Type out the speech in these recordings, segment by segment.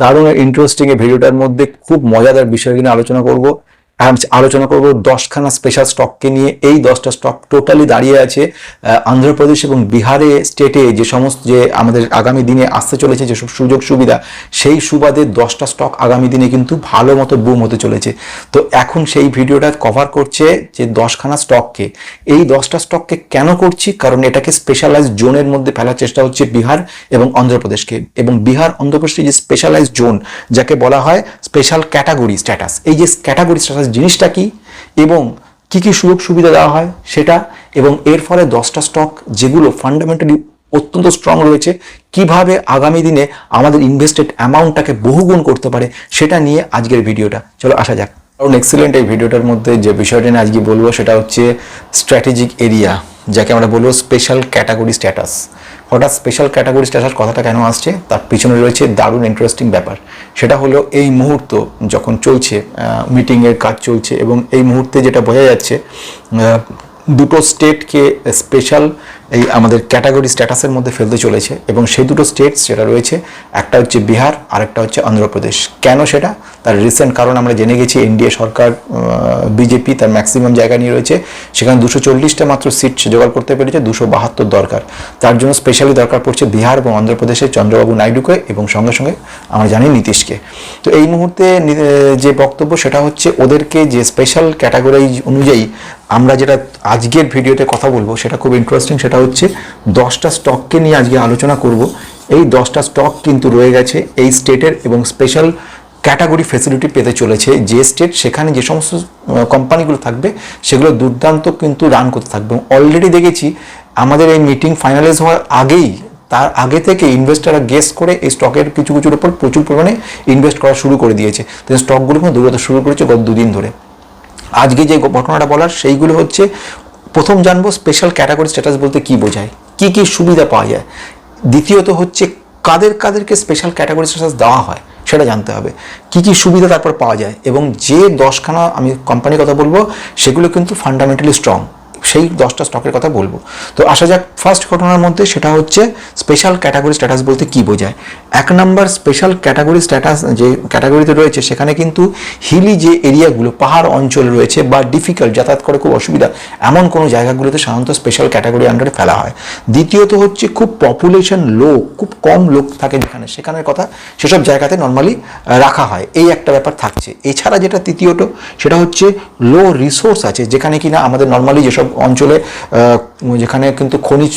দারুণ ইন্টারেস্টিং এই ভিডিওটার মধ্যে খুব মজাদার বিষয় নিয়ে আলোচনা করব। আলোচনা করব দশখানা স্পেশাল স্টককে নিয়ে। এই দশটা স্টক টোটালি দাঁড়িয়ে আছে অন্ধ্রপ্রদেশ এবং বিহারে স্টেটে যে সমস্ত যে আমাদের আগামী দিনে আসতে চলেছে, যেসব সুযোগ সুবিধা, সেই সুবাদে দশটা স্টক আগামী দিনে কিন্তু ভালো মতো বুম হতে চলেছে। তো এখন সেই ভিডিওটা কভার করছে যে দশখানা স্টককে এই দশটা স্টককে কেন করছি? কারণ এটাকে স্পেশালাইজ জোনের মধ্যে ফেলার চেষ্টা হচ্ছে বিহার এবং অন্ধ্রপ্রদেশকে। এবং বিহার, অন্ধ্রপ্রদেশের যে স্পেশালাইজ জোন যাকে বলা হয় স্পেশাল ক্যাটাগরি স্ট্যাটাস এই যে ক্যাটাগরি স্ট্যাটাস জিনিসটা কি এবং কি কি সুযোগ সুবিধা দেওয়া হয় সেটা এবং এর ফলে দশটা স্টক যেগুলো ফান্ডামেন্টালি অত্যন্ত স্ট্রং রয়েছে, কীভাবে আগামী দিনে আমাদের ইনভেস্টেড অ্যামাউন্টটাকে বহুগুণ করতে পারে সেটা নিয়ে আজকের ভিডিওটা। চলো আসা যাক। কারণ এক্সিলেন্ট এই ভিডিওটার মধ্যে যে বিষয়টা নিয়ে আজকে বলব সেটা হচ্ছে স্ট্র্যাটেজিক এরিয়া যাকে আমরা বলব স্পেশাল ক্যাটাগরি স্ট্যাটাস হঠাৎ স্পেশাল ক্যাটাগরি স্ট্যাটাস কথাটা কেন আসছে? তার পিছনে রয়েছে দারুণ ইন্টারেস্টিং ব্যাপার। সেটা হলো এই মুহূর্ত যখন চলছে মিটিংয়ের কাজ চলছে এবং এই মুহূর্তে যেটা বোঝা যাচ্ছে দুটো স্টেটকে স্পেশাল এই আমাদের ক্যাটাগরি স্ট্যাটাসের মধ্যে ফেলতে চলেছে এবং সেই দুটো স্টেটস যেটা রয়েছে, একটা হচ্ছে বিহার আর একটা হচ্ছে অন্ধ্রপ্রদেশ। কেন সেটা? তার রিসেন্ট কারণ আমরা জেনে গেছি, এনডিএ সরকার বিজেপি তার ম্যাক্সিমাম জায়গা নিয়ে রয়েছে। সেখানে দুশো চল্লিশটা মাত্র সিট জোগাড় করতে পেরেছে, দুশো বাহাত্তর দরকার। তার জন্য স্পেশালি দরকার পড়ছে বিহার এবং অন্ধ্রপ্রদেশের চন্দ্রবাবু নাইডুকে এবং সঙ্গে সঙ্গে আমরা জানি নীতিশকে। তো এই মুহূর্তে যে বক্তব্য সেটা হচ্ছে ওদেরকে যে স্পেশাল ক্যাটাগরি অনুযায়ী আমরা যেটা আজকের ভিডিওতে কথা বলব, সেটা খুব ইন্টারেস্টিং সেটা হচ্ছে দশটা স্টককে নিয়ে আজকে আলোচনা করব। এই দশটা স্টক কিন্তু রয়ে গেছে এই স্টেটের এবং স্পেশাল ক্যাটাগরি ফেসিলিটি পেতে চলেছে। যে স্টেট সেখানে যে সমস্ত কোম্পানিগুলো থাকবে, সেগুলো দুর্দান্ত কিন্তু রান করতে থাকবে। অলরেডি দেখেছি, আমাদের এই মিটিং ফাইনালাইজ হওয়ার আগেই, তার আগে থেকে ইনভেস্টাররা গেস করে এই স্টকের কিছু কিছুর উপর প্রচুর পরিমাণে ইনভেস্ট করা শুরু করে দিয়েছে। তো স্টকগুলো কিন্তু দৌড়াতে শুরু করেছে গত দুদিন ধরে। আজকে যে ঘটনাটা বলার, সেইগুলো হচ্ছে প্রথম জানব স্পেশাল ক্যাটাগরি স্ট্যাটাস বলতে কি বোঝায়? কি কি সুবিধা পাওয়া যায়? দ্বিতীয়ত হচ্ছে কাদের কাদেরকে স্পেশাল ক্যাটাগরি স্ট্যাটাস দেওয়া হয়, সেটা জানতে হবে। কি কি সুবিধা তারপর পাওয়া যায়? এবং যে দশখানা আমি কোম্পানির কথা বলব, সেগুলো কিন্তু ফান্ডামেন্টালি স্ট্রং সেই দশটা স্টকের কথা বলব। তো আসা যাক ফার্স্ট ঘটনার মধ্যে, সেটা হচ্ছে স্পেশাল ক্যাটাগরি স্ট্যাটাস বলতে কি বোঝায়? এক নম্বর স্পেশাল ক্যাটাগরি স্ট্যাটাস যে ক্যাটাগরিতে রয়েছে, সেখানে কিন্তু হিলি যে এরিয়াগুলো পাহাড় অঞ্চল রয়েছে বা ডিফিকাল্ট যাতায়াত করে খুব অসুবিধা, এমন কোনো জায়গাগুলোতে সাধারণত স্পেশাল ক্যাটাগরি আন্ডারে ফেলা হয়। দ্বিতীয়ত হচ্ছে খুব পপুলেশন লো খুব কম লোক থাকে যেখানে, সেখানের কথা সেসব জায়গাতে নর্মালি রাখা হয়। এই একটা ব্যাপার থাকছে। এছাড়া যেটা তৃতীয়ত, সেটা হচ্ছে লো রিসোর্স আছে, যেখানে কিনা আমাদের নর্মালি যেসব অঞ্চলে যেখানে কিন্তু খনিজ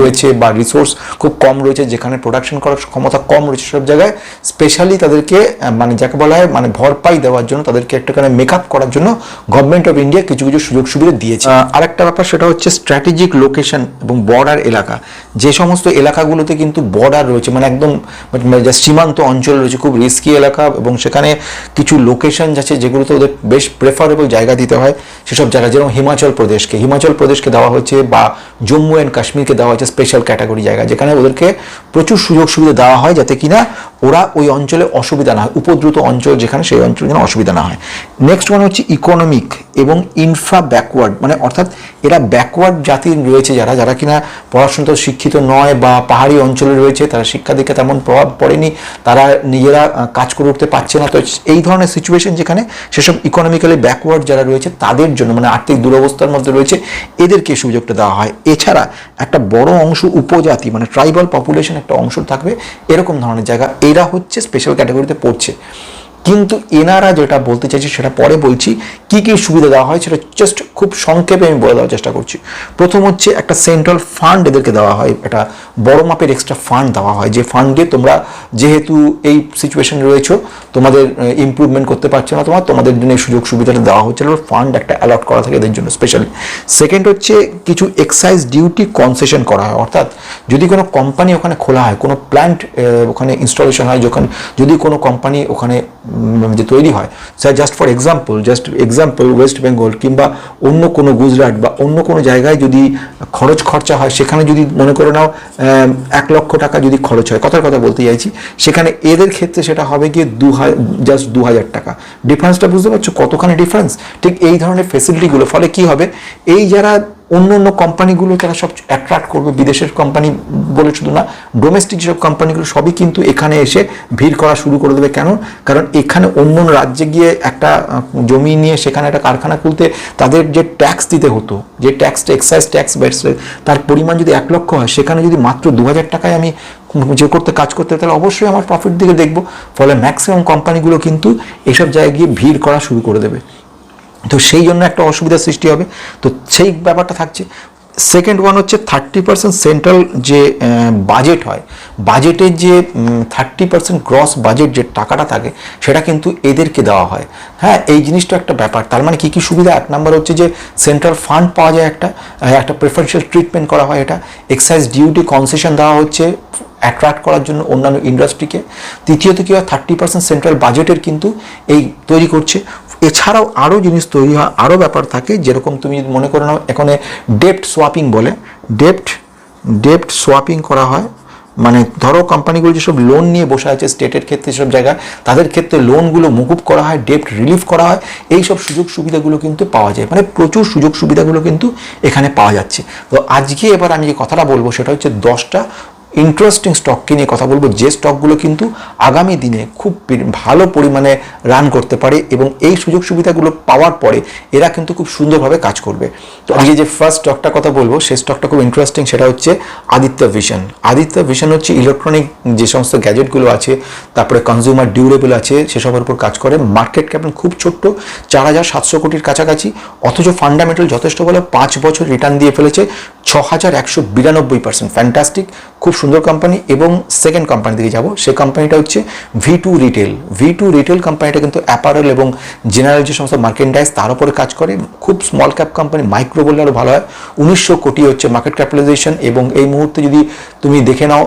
রয়েছে বা রিসোর্স খুব কম রয়েছে, যেখানে প্রোডাকশন করার ক্ষমতা কম রয়েছে সব জায়গায় স্পেশালি তাদেরকে মানে যাকে বলা হয় মানে ভরপাই দেওয়ার জন্য, তাদেরকে একটুখানি মেকআপ করার জন্য গভর্নমেন্ট অফ ইন্ডিয়া কিছু কিছু সুযোগ সুবিধা দিয়েছে। আরেকটা ব্যাপার সেটা হচ্ছে স্ট্র্যাটেজিক লোকেশন এবং বর্ডার এলাকা। যে সমস্ত এলাকাগুলোতে কিন্তু বর্ডার রয়েছে মানে একদম মানে সীমান্ত অঞ্চল রয়েছে, খুব রিস্কি এলাকা এবং সেখানে কিছু লোকেশন আছে যেগুলোতে ওদের বেশ প্রেফারেবল জায়গা দিতে হয়, সেসব জায়গা, যেরকম হিমাচল প্রদেশকে, হিমাচল প্রদেশকে দেওয়া হয়েছে বা জম্মু অ্যান্ড কাশ্মীরকে দেওয়া হয়েছে স্পেশাল ক্যাটাগরি জায়গা, যেখানে ওদেরকে প্রচুর সুযোগ সুবিধা দেওয়া হয় যাতে কিনা ওরা ওই অঞ্চলে অসুবিধা না হয়, উপদ্রুত অঞ্চল যেখানে সেই অঞ্চলে যেন অসুবিধা না হয়। নেক্সট ওয়ান হচ্ছে ইকোনমিক এবং ইনফ্রা ব্যাকওয়ার্ড মানে অর্থাৎ এরা ব্যাকওয়ার্ড জাতির রয়েছে যারা যারা কিনা পড়াশোনাতে শিক্ষিত নয় বা পাহাড়ি অঞ্চলে রয়েছে, তারা শিক্ষা দীক্ষা তেমন প্রভাব পড়েনি, তারা নিজেরা কাজ করে উঠতে পারছে না। তো এই ধরনের সিচুয়েশন যেখানে সেসব ইকোনমিক্যালি ব্যাকওয়ার্ড যারা রয়েছে, তাদের জন্য মানে আর্থিক দুরবস্থার মধ্যে রয়েছে, এদেরকে সুযোগটা দেওয়া হয়। এছাড়া একটা বড় অংশ উপজাতি মানে ট্রাইবাল পপুলেশন একটা অংশ থাকবে, এরকম ধরনের জায়গা। এরা হচ্ছে স্পেশাল ক্যাটাগরিতে পড়ছে। কিন্তু এনারা যেটা বলতে চাইছে সেটা পরে বলছি। কি কি সুবিধা দেওয়া হয় সেটা জাস্ট খুব সংক্ষেপে আমি বলে দেওয়ার চেষ্টা করছি। প্রথম হচ্ছে একটা সেন্ট্রাল ফান্ড এদেরকে দেওয়া হয়, একটা বড় মাপের এক্সট্রা ফান্ড দেওয়া হয়। যে ফান্ডে তোমরা যেহেতু এই সিচুয়েশন রয়েছো, তোমাদের ইমপ্রুভমেন্ট করতে পারছ না, তোমার, তোমাদের জন্য সুযোগ সুবিধাটা দেওয়া হচ্ছে ফান্ড একটা অ্যালট করা থাকে এদের জন্য স্পেশালি সেকেন্ড হচ্ছে কিছু এক্সাইজ ডিউটি কনসেশন করা হয়। অর্থাৎ যদি কোনো কোম্পানি ওখানে খোলা হয়, কোনো প্ল্যান্ট ওখানে ইনস্টলেশন হয়, যখন যদি কোনো কোম্পানি ওখানে যে তৈরি হয়। Sir just for example just example West Bengal কিংবা অন্য কোনো গুজরাট বা অন্য কোনো জায়গায় যদি খরচ খরচা হয়, সেখানে যদি মনে করে নাও এক লক্ষ টাকা যদি খরচ হয়, কথার কথা বলতে চাইছি, সেখানে এদের ক্ষেত্রে সেটা হবে গিয়ে দু জাস্ট দু হাজার টাকা। ডিফারেন্সটা বুঝতে পারছ? কতখানি ডিফারেন্স ঠিক এই ধরনের ফেসিলিটিগুলো ফলে কি হবে? এই যারা অন্য অন্য কোম্পানিগুলো তারা সব অ্যাট্রাক্ট করবে, বিদেশের কোম্পানি বলে শুধু না ডোমেস্টিক যেসব কোম্পানিগুলো সবই কিন্তু এখানে এসে ভিড় করা শুরু করে দেবে। কেন? কারণ এখানে অন্য অন্য রাজ্যে গিয়ে একটা জমি নিয়ে সেখানে একটা কারখানা খুলতে তাদের যে ট্যাক্স দিতে হতো, যে ট্যাক্সটা এক্সাইজ ট্যাক্স তার পরিমাণ যদি এক লক্ষ হয়, সেখানে যদি মাত্র দু হাজার টাকায় আমি যে করতে, কাজ করতে, তাহলে অবশ্যই আমার প্রফিট দিকে দেখব। ফলে ম্যাক্সিমাম কোম্পানিগুলো কিন্তু এসব জায়গায় গিয়ে ভিড় করা শুরু করে দেবে। তো সেই জন্য একটা অসুবিধার সৃষ্টি হবে। তো সেই ব্যাপারটা থাকছে। সেকেন্ড ওয়ান হচ্ছে থার্টি পার্সেন্ট সেন্ট্রাল যে বাজেট হয় বাজেটের যে থার্টি পার্সেন্ট গ্রস বাজেট যে টাকাটা থাকে, সেটা কিন্তু এদেরকে দেওয়া হয়। হ্যাঁ এই জিনিসটা একটা ব্যাপার। তার মানে কী কী সুবিধা? এক নম্বর হচ্ছে যে সেন্ট্রাল ফান্ড পাওয়া যায় একটা একটা প্রেফারেন্সিয়াল ট্রিটমেন্ট করা হয় এটা। এক্সাইজ ডিউটি কনসেশন দেওয়া হচ্ছে অ্যাট্রাক্ট করার জন্য অন্যান্য ইন্ডাস্ট্রিকে তৃতীয়ত কী হয়? থার্টি পার্সেন্ট সেন্ট্রাল বাজেটের কিন্তু এই তৈরি করছে। এছাড়াও আরও জিনিস তৈরি হয় আরও ব্যাপার থাকে, যেরকম তুমি মনে করে নাও, এখানে ডেপ্ট সোয়াপিং বলে। ডেপ্ট ডেপ্ট সোয়াপিং করা হয়। মানে ধরো কোম্পানিগুলো যেসব লোন নিয়ে বসে আছে স্টেটের ক্ষেত্রে সব জায়গায়, তাদের ক্ষেত্রে লোনগুলো মুকুব করা হয় ডেপ্ট রিলিফ করা হয়। এই সব সুযোগ সুবিধাগুলো কিন্তু পাওয়া যায়। মানে প্রচুর সুযোগ সুবিধাগুলো কিন্তু এখানে পাওয়া যাচ্ছে। তো আজকে এবার আমি যে কথাটা বলব, সেটা হচ্ছে দশটা ইন্টারেস্টিং স্টককে নিয়ে কথা বলব। যে স্টকগুলো কিন্তু আগামী দিনে খুব ভালো পরিমাণে রান করতে পারে এবং এই সুযোগ সুবিধাগুলো পাওয়ার পরে এরা কিন্তু খুব সুন্দরভাবে কাজ করবে। তো আজকে যে ফার্স্ট স্টকটা কথা বলব, সেই স্টকটা খুব ইন্টারেস্টিং সেটা হচ্ছে আদিত্য ভিশন আদিত্য ভিশন হচ্ছে ইলেকট্রনিক যে সমস্ত গ্যাজেটগুলো আছে, তারপরে কনজিউমার ডিউরেবল আছে, সেসবের উপর কাজ করে। মার্কেট ক্যাপিটাল খুব ছোট্ট, চার হাজার সাতশো কোটির কাছাকাছি। অথচ ফান্ডামেন্টাল যথেষ্ট ভালো পাঁচ বছর রিটার্ন দিয়ে ফেলেছে। ছ হাজার একশো বিরানব্বই পার্সেন্ট ফ্যান্টাস্টিক খুব সুন্দর কোম্পানি এবং সেকেন্ড কোম্পানি দিকে যাব। সে কোম্পানিটা হচ্ছে V two retail V two retail কোম্পানিটা কিন্তু অ্যাপারেল এবং জেনারেল যে সমস্ত মার্কেন্ডাইজ তার উপরে কাজ করে। খুব স্মল ক্যাপ কোম্পানি মাইক্রো বললে আরও ভালো হয়। উনিশশো কোটি হচ্ছে মার্কেট ক্যাপিটালাইজেশন এবং এই মুহূর্তে যদি তুমি দেখে নাও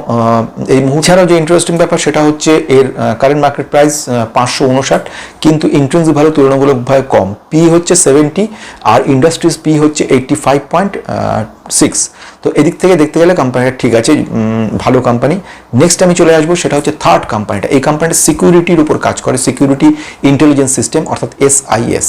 এই মুহূর্তে ছাড়াও যে ইন্টারেস্টিং ব্যাপার সেটা হচ্ছে এর কারেন্ট মার্কেট প্রাইস পাঁচশো উনষাট। কিন্তু ইন্ট্রেন্স ভ্যালু তুলনামূলকভাবে কম। পি হচ্ছে সেভেন্টি আর ইন্ডাস্ট্রিজ পি হচ্ছে এইটটি ফাইভ পয়েন্ট সিক্স তো এদিক থেকে দেখতে গেলে কোম্পানিটা ঠিক আছে ভালো কোম্পানি নেক্সট আমি চলে আসব, সেটা হচ্ছে থার্ড কোম্পানিটা এই কোম্পানিটা সিকিউরিটির উপর কাজ করে সিকিউরিটি ইন্টেলিজেন্স সিস্টেম অর্থাৎ এসআইএস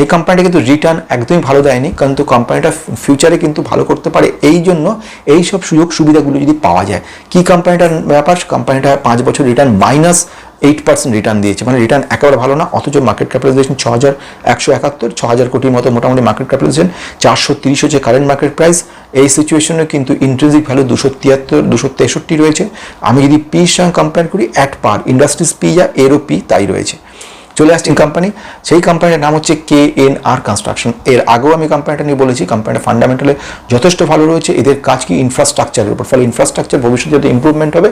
এই কোম্পানিটা কিন্তু রিটার্ন একদমই ভালো দেয়নি কিন্তু কোম্পানিটা ফিউচারে কিন্তু ভালো করতে পারে। এই জন্য এই সব সুযোগ সুবিধাগুলো যদি পাওয়া যায়, কি কোম্পানিটার ব্যাপার? কোম্পানিটা পাঁচ বছর return minus eight percent return দিয়েছে। মানে রিটার্ন একেবারে ভালো না, অথচ মার্কেট ক্যাপিটালাইজেশন ছ হাজার একশো একাত্তর ছ হাজার কোটির মতো মোটামুটি মার্কেট ক্যাপিটালাইজেশন চারশো তিরিশ হচ্ছে কারেন্ট মার্কেট প্রাইস এই সিচুয়েশনে কিন্তু ইন্ট্রেন্সিক ভ্যালু দুশো তিয়াত্তর, দুশো তেষট্টি রয়েছে। আমি যদি পির সঙ্গে কম্পেয়ার করি অ্যাট পার ইন্ডাস্ট্রিজ পি যা এরও পি তাই রয়েছে। চলে আসছি কোম্পানি সেই কোম্পানির নাম হচ্ছে কে এন আর কনস্ট্রাকশন এর আগেও আমি কোম্পানিটা নিয়ে বলেছি কোম্পানিটা ফান্ডামেন্টালে যথেষ্ট ভালো রয়েছে। এদের কাজ কি ইনফ্রাস্ট্রাকচারের উপর? ফলে ইনফ্রাস্ট্রাকচার ভবিষ্যতে যদি ইমপ্রুভমেন্ট হবে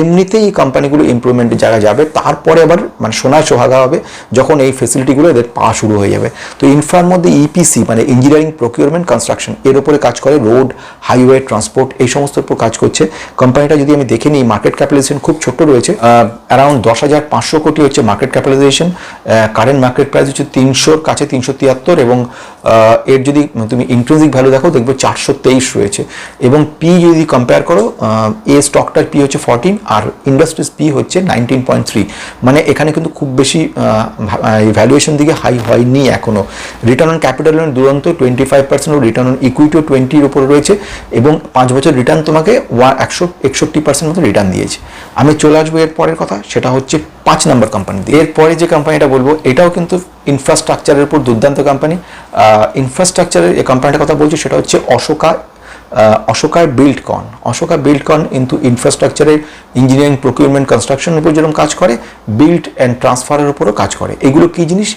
এমনিতেই এই কোম্পানিগুলো ইমপ্রুভমেন্টের জায়গায় যাবে, তারপরে আবার মানে সোনায় সোহাগা হবে যখন এই ফেসিলিটিগুলো এদের পাওয়া শুরু হয়ে যাবে। তো ইনফ্রার মধ্যে ইপিসি মানে ইঞ্জিনিয়ারিং প্রকিউরমেন্ট কনস্ট্রাকশন এর উপরে কাজ করে রোড হাইওয়ে ট্রান্সপোর্ট এই সমস্ত উপর কাজ করছে। কোম্পানিটা যদি আমি দেখে নিই মার্কেট ক্যাপিটালাইজেশন খুব ছোট রয়েছে অ্যারাউন্ড দশ হাজার পাঁচশো কোটি হচ্ছে market capitalisation current market price হচ্ছে তিনশোর কাছে তিনশো তিয়াত্তর এবং এর যদি তুমি ইন্ট্রেন্সিক ভ্যালু দেখো, দেখবে চারশো তেইশ রয়েছে। এবং পি যদি কম্পেয়ার করো এ স্টকটার পি হচ্ছে ফোরটিন আর ইন্ডাস্ট্রিজ পি হচ্ছে নাইনটিন পয়েন্ট থ্রি মানে এখানে কিন্তু খুব বেশি ভ্যালুয়েশন দিকে হাই হয়নি এখনও। রিটার্ন অন ক্যাপিটাল দুরন্ত twenty five percent return on ইকুইটিও টোয়েন্টির উপরে রয়েছে এবং পাঁচ বছর রিটার্ন তোমাকে ওয়া, একশো একষট্টি পার্সেন্ট মতো রিটার্ন দিয়েছে। আমি চলে আসব এর পরের কথা, সেটা হচ্ছে পাঁচ নম্বর কোম্পানি দিয়ে। এরপরে যে কোম্পানিটা বলব, এটাও কিন্তু ইনফ্রাস্ট্রাকচারের উপর দুর্দান্ত কোম্পানি ইনফ্রাস্ট্রাকচারের কোম্পানিটার কথা বলছি, সেটা হচ্ছে অশোকা অশোকার বিল্ড কন অশোকা বিল্ড কন কিন্তু ইনফ্রাস্ট্রাকচারের ইঞ্জিনিয়ারিং প্রকিউরমেন্ট কনস্ট্রাকশনের উপর যেরকম কাজ করে বিল্ড অ্যান্ড ট্রান্সফারের উপরও কাজ করে। এগুলো কি জিনিস?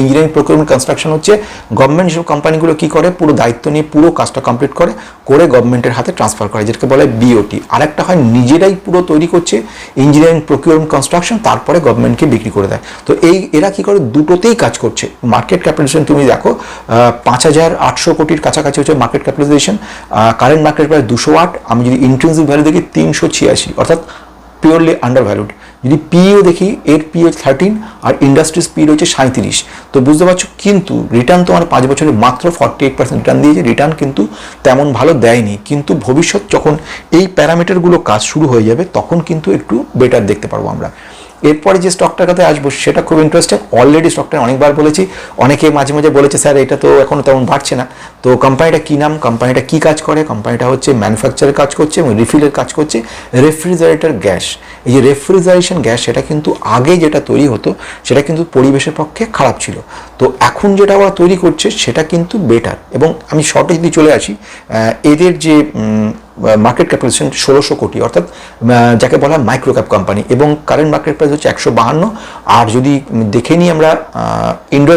ইঞ্জিনিয়ারিং প্রকিউরমেন্ট কনস্ট্রাকশন হচ্ছে গভর্নমেন্ট যেসব কোম্পানিগুলো কি করে, পুরো দায়িত্ব নিয়ে পুরো কাজটা কমপ্লিট করে করে গভর্নমেন্টের হাতে ট্রান্সফার করে, যেটাকে বলে বিওটি আরেকটা হয় নিজেরাই পুরো তৈরি করছে ইঞ্জিনিয়ারিং প্রকিউরমেন্ট কনস্ট্রাকশন তারপরে গভর্নমেন্টকে বিক্রি করে দেয়। তো এই এরা কি করে? দুটোতেই কাজ করছে। মার্কেট ক্যাপিটালাইজেশন তুমি দেখো পাঁচ হাজার আটশো কোটির কাছাকাছি হচ্ছে মার্কেট ক্যাপিটালাইজেশন কারেন্ট মার্কেট প্রায় দুশো আট, আমি যদি ইন্ট্রেন্সিক ভ্যালু দেখি তিনশো ছিয়াশি, অর্থাৎ পিওরলি আন্ডার ভ্যালুড যদি পিও দেখি, এর পি হচ্ছে থার্টিন আর ইন্ডাস্ট্রি স্পিড হচ্ছে সাঁত্রিশ তো বুঝতে পারছ, কিন্তু রিটার্ন তোমার পাঁচ বছরে মাত্র ফর্টি এইট পার্সেন্ট রিটার্ন দিয়েছে রিটার্ন কিন্তু তেমন ভালো দেয়নি। কিন্তু ভবিষ্যৎ যখন এই প্যারামিটারগুলো কাজ শুরু হয়ে যাবে, তখন কিন্তু একটু বেটার দেখতে পারব আমরা। এরপরে যে স্টকটার কথা আসব, সেটা খুব ইন্টারেস্টিং অলরেডি স্টকটা অনেকবার বলেছি। অনেকে মাঝে মাঝে বলেছে, স্যার, এটা তো এখনও তেমন বাড়ছে না। তো কোম্পানিটা কী নাম কোম্পানিটা কী কাজ করে? কোম্পানিটা হচ্ছে ম্যানুফ্যাকচারের কাজ করছে এবং রিফিলের কাজ করছে। রেফ্রিজারেটর গ্যাস এই যে রেফ্রিজারেশন গ্যাস সেটা কিন্তু আগে যেটা তৈরি হতো, সেটা কিন্তু পরিবেশের পক্ষে খারাপ ছিল। তো এখন যেটা ওরা তৈরি করছে, সেটা কিন্তু বেটার এবং আমি শর্টে যদি চলে আসি। এদের যে মার্কেট ক্যাপিটালাইজেশন ষোলোশো কোটি, অর্থাৎ যাকে বলা হয় মাইক্রো ক্যাপ কোম্পানি এবং কারেন্ট মার্কেট প্রাইস হচ্ছে একশো বাহান্ন। আর যদি দেখে নিই আমরা ইন্ডো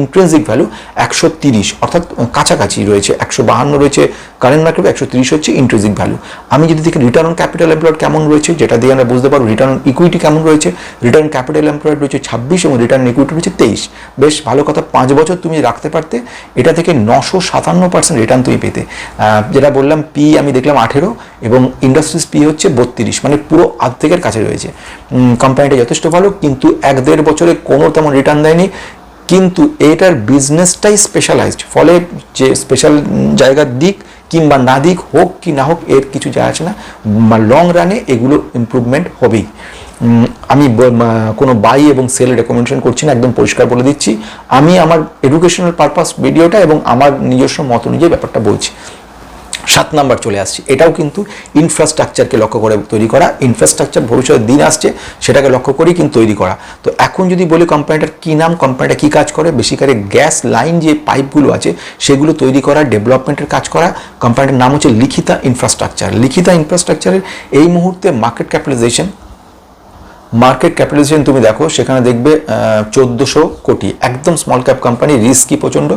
ইন্ট্রেন্সিক ভ্যালু একশো তিরিশ, অর্থাৎ কাছাকাছি রয়েছে, একশো বাহান্ন রয়েছে কারেন্ট মার্কেট একশো তিরিশ হচ্ছে ইন্ট্রেন্সিক ভ্যালু আমি যদি দেখি রিটার্ন অন ক্যাপিটাল এমপ্লয়েড কেমন রয়েছে, যেটা দিয়ে আমরা বুঝতে পারব রিটার্ন অন ইকুইটি কেমন রয়েছে রিটার্ন ক্যাপিটাল এমপ্লয়েড রয়েছে ছাব্বিশ এবং রিটার্ন ইকুইটি রয়েছে তেইশ। বেশ ভালো কথা, পাঁচ বছর তুমি রাখতে পারতে, এটা থেকে নশো সাতান্ন পার্সেন্ট রিটার্ন তুমি পেতে। যেটা বললাম পি আমি দেখলাম আঠেরো এবং ইন্ডাস্ট্রিজ পি হচ্ছে বত্রিশ মানে পুরো আর্ধেকের কাছে রয়েছে। কোম্পানিটা যথেষ্ট ভালো, কিন্তু এক দেড় বছরে কোনো তেমন রিটার্ন দেয়নি। কিন্তু এটার বিজনেসটাই স্পেশালাইজড ফলে যে স্পেশাল জায়গার দিক কিংবা না দিক হোক কি না হোক, এর কিছু যায় আছে না। লং রানে এগুলো ইম্প্রুভমেন্ট হবেই। আমি কোনো বাই এবং সেল রেকমেন্ডেশন করছি না, একদম পরিষ্কার বলে দিচ্ছি। আমি আমার এডুকেশনাল পারপাস ভিডিওটা এবং আমার নিজস্ব মত অনুযায়ী ব্যাপারটা বলছি। সাত নাম্বার চলে আসছে। এটাও কিন্তু ইনফ্রাস্ট্রাকচারকে লক্ষ্য করে তৈরি করা। ইনফ্রাস্ট্রাকচার ভবিষ্যতের দিন আসছে, সেটাকে লক্ষ্য করেই কিন্তু তৈরি করা। তো এখন যদি বলি কোম্পানিটার কী নাম কোম্পানিটা কী কাজ করে বেশি করে গ্যাস লাইন যে পাইপগুলো আছে, সেগুলো তৈরি করা ডেভেলপমেন্টের কাজ করা কোম্পানিটার নাম হচ্ছে লিখিতা ইনফ্রাস্ট্রাকচার লিখিতা ইনফ্রাস্ট্রাকচারের এই মুহূর্তে মার্কেট ক্যাপিটালাইজেশন মার্কেট ক্যাপিটালাইজেশন তুমি দেখো, সেখানে দেখবে চোদ্দোশো কোটি। একদম স্মল ক্যাপ কোম্পানি রিস্কি প্রচণ্ড।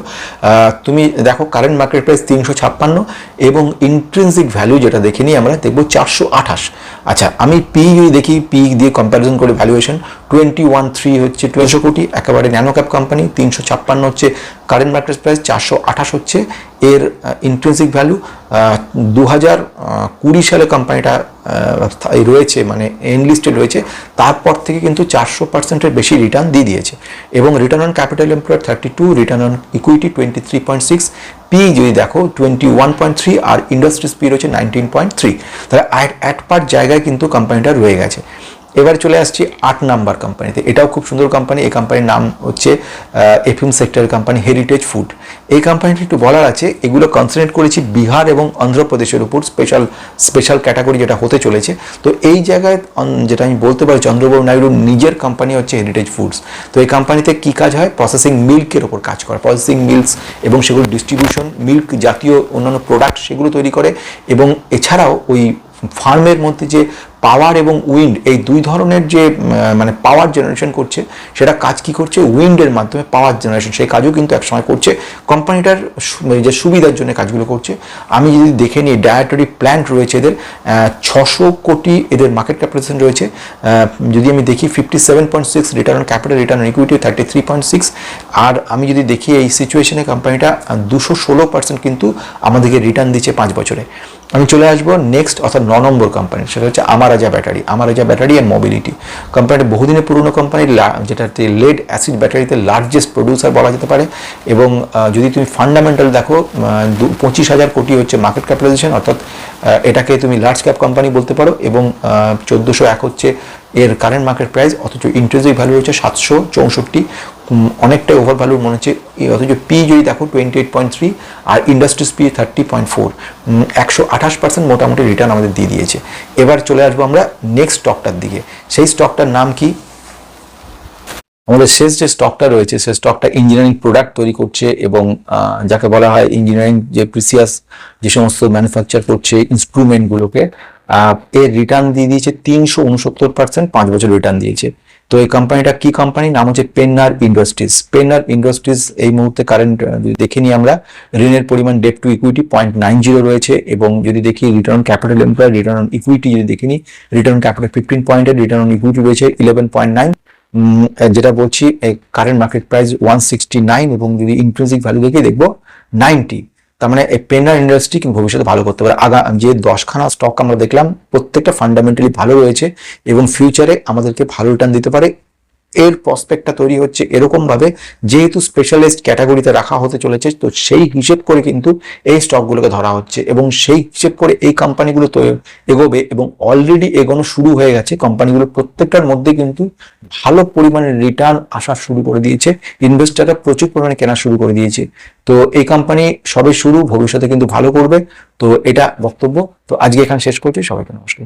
তুমি দেখো কারেন্ট মার্কেট প্রাইস তিনশো ছাপ্পান্ন এবং ইন্ট্রেন্সিক ভ্যালু যেটা দেখে নিই আমরা, দেখব চারশো আঠাশ। আচ্ছা আমি পি দেখি পি দিয়ে কম্প্যারিজন করে ভ্যালুয়েশন টোয়েন্টি ওয়ান থ্রি হচ্ছে টুয়েলশো কোটি, একেবারে ন্যানো ক্যাপ কোম্পানি, তিনশো ছাপ্পান্ন হচ্ছে কারেন্ট মার্কেট প্রাইস চারশো আঠাশ হচ্ছে এর ইন্ট্রেন্সিক ভ্যালু দু হাজার কুড়ি সালে কোম্পানিটা রয়েছে মানে এনলিস্টেড রয়েছে, তারপর থেকে কিন্তু চারশো পার্সেন্টের বেশি রিটার্ন দিয়ে দিয়েছে। এবং return on capital employed thirty two return on equity twenty three point six P যদি দেখো টোয়েন্টি ওয়ান পয়েন্ট থ্রি আর ইন্ডাস্ট্রিজ পি রয়েছে নাইনটিন পয়েন্ট থ্রি তাহলে অ্যাট পার জায়গায় কিন্তু কোম্পানিটা রয়ে গেছে। এবার চলে আসছি আট নাম্বার কোম্পানিতে এটাও খুব সুন্দর কোম্পানি এই কোম্পানির নাম হচ্ছে এফএম সেক্টরের কোম্পানি হেরিটেজ ফুড এই কোম্পানিটি একটু বলার আছে, এগুলো কনসেন্ট্রেট করেছি বিহার এবং অন্ধ্রপ্রদেশের উপর স্পেশাল স্পেশাল ক্যাটাগরি যেটা হতে চলেছে। তো এই জায়গায় যেটা আমি বলতে পারি, চন্দ্রবাবু নাইডুর নিজের কোম্পানি হচ্ছে হেরিটেজ ফুডস তো এই কোম্পানিতে কী কাজ হয়? প্রসেসিং মিল্কের ওপর কাজ করে। প্রসেসিং মিল্কস এবং সেগুলো ডিস্ট্রিবিউশন মিল্ক জাতীয় অন্যান্য প্রোডাক্ট সেগুলো তৈরি করে এবং এছাড়াও ওই ফার্মের মধ্যে যে পাওয়ার এবং উইন্ড এই দুই ধরনের যে মানে পাওয়ার জেনারেশন করছে, সেটা কাজ কি করছে? উইন্ডের মাধ্যমে পাওয়ার জেনারেশন। সেই কাজও কিন্তু একসময় করছে। কোম্পানিটার এই যে সুবিধার জন্য কাজগুলো করছে। আমি যদি দেখে নিই, ডায়েটরি প্ল্যান্ট রয়েছে এদের ছশো কোটি এদের মার্কেট ক্যাপিটালাইজেশন রয়েছে। যদি আমি দেখি fifty seven point six return capital return equity thirty three point six আর আমি যদি দেখি এই সিচুয়েশনে কোম্পানিটা দুশো ষোলো পার্সেন্ট কিন্তু আমাদেরকে রিটার্ন দিচ্ছে পাঁচ বছরে। আমি চলে আসব নেক্সট অর্থাৎ ন নম্বর কোম্পানি সেটা হচ্ছে Amararaja battery Amararaja battery and mobility কোম্পানিটা বহুদিনের পুরনো কোম্পানি যেটাতে লেড অ্যাসিড ব্যাটারিতে লার্জেস্ট প্রডিউসার বলা যেতে পারে এবং যদি তুমি ফান্ডামেন্টাল দেখো পঁচিশ হাজার কোটি হচ্ছে মার্কেট ক্যাপিটালাইজেশন অর্থাৎ এটাকে তুমি লার্জ ক্যাপ কোম্পানি বলতে পারো এবং চোদ্দোশো এক হচ্ছে এর কারেন্ট মার্কেট প্রাইস অথচ ইন্টারেস্ট ভ্যালু হচ্ছে সাতশো চৌষট্টি। অনেকটাই ওভার ভ্যালু মনে হচ্ছে। অথচ পি যদি দেখো টোয়েন্টি এইট পয়েন্ট থ্রি আর industries P thirty point four একশো আঠাশ পার্সেন্ট মোটামুটি রিটার্ন আমাদের দিয়ে দিয়েছে। এবার চলে আসব আমরা নেক্সট স্টকটার দিকে। সেই স্টকটার নাম কি? আমাদের শেষ যে স্টকটা রয়েছে সেই স্টকটা ইঞ্জিনিয়ারিং প্রোডাক্ট তৈরি করছে এবং যাকে বলা হয় ইঞ্জিনিয়ারিং যে প্রিসিয়াস যে সমস্ত ম্যানুফ্যাকচার করছে ইনস্ট্রুমেন্টগুলোকে এর রিটার্ন দিয়ে দিয়েছে তিনশো উনসত্তর পার্সেন্ট পাঁচ বছর রিটার্ন দিয়েছে। তো এই কোম্পানিটা কি কোম্পানি নাম হচ্ছে পেন্নার ইন্ডাস্ট্রিজ পেন্নার ইন্ডাস্ট্রিজ এই মুহূর্তে কারেন্ট দেখে নিই আমরা, ঋণের পরিমাণ debt to equity point nine zero রয়েছে এবং যদি দেখি return capital employ return on equity যদি দেখে নিই রিটার্ন ক্যাপিটাল ফিফটিন পয়েন্টের রিটার্ন অন ইকুইটি রয়েছে ইলেভেন পয়েন্ট নাইন যেটা বলছি current market price one sixty nine এবং যদি ইন্ট্রেন্সিক ভ্যালু দেখে দেখব নাইনটি তার মানে এই পেনার ইন্ডাস্ট্রি ভবিষ্যতে ভালো করতে পারে। আগা, যে দশখানা স্টক আমরা দেখলাম, প্রত্যেকটা ফান্ডামেন্টালি ভালো রয়েছে এবং ফিউচারে আমাদেরকে ভালো রিটার্ন দিতে পারে। এর প্রসপেক্টটা তৈরি হচ্ছে এরকম ভাবে যেহেতু স্পেশালিস্ট ক্যাটাগরিতে রাখা হতে চলেছে, তো সেই হিসেব করে কিন্তু এই স্টকগুলোকে ধরা হচ্ছে এবং সেই হিসেব করে এই কোম্পানিগুলো এগোবে এবং অলরেডি এগোনো শুরু হয়ে গেছে। কোম্পানিগুলো প্রত্যেকটার মধ্যে কিন্তু ভালো পরিমাণে রিটার্ন আসা শুরু করে দিয়েছে ইনভেস্টাররা প্রচুর পরিমাণে কেনা শুরু করে দিয়েছে। তো এই কোম্পানি সবে শুরু, ভবিষ্যতে কিন্তু ভালো করবে। তো এটা বক্তব্য। তো আজকে এখানে শেষ করছি, সবাইকে নমস্কার।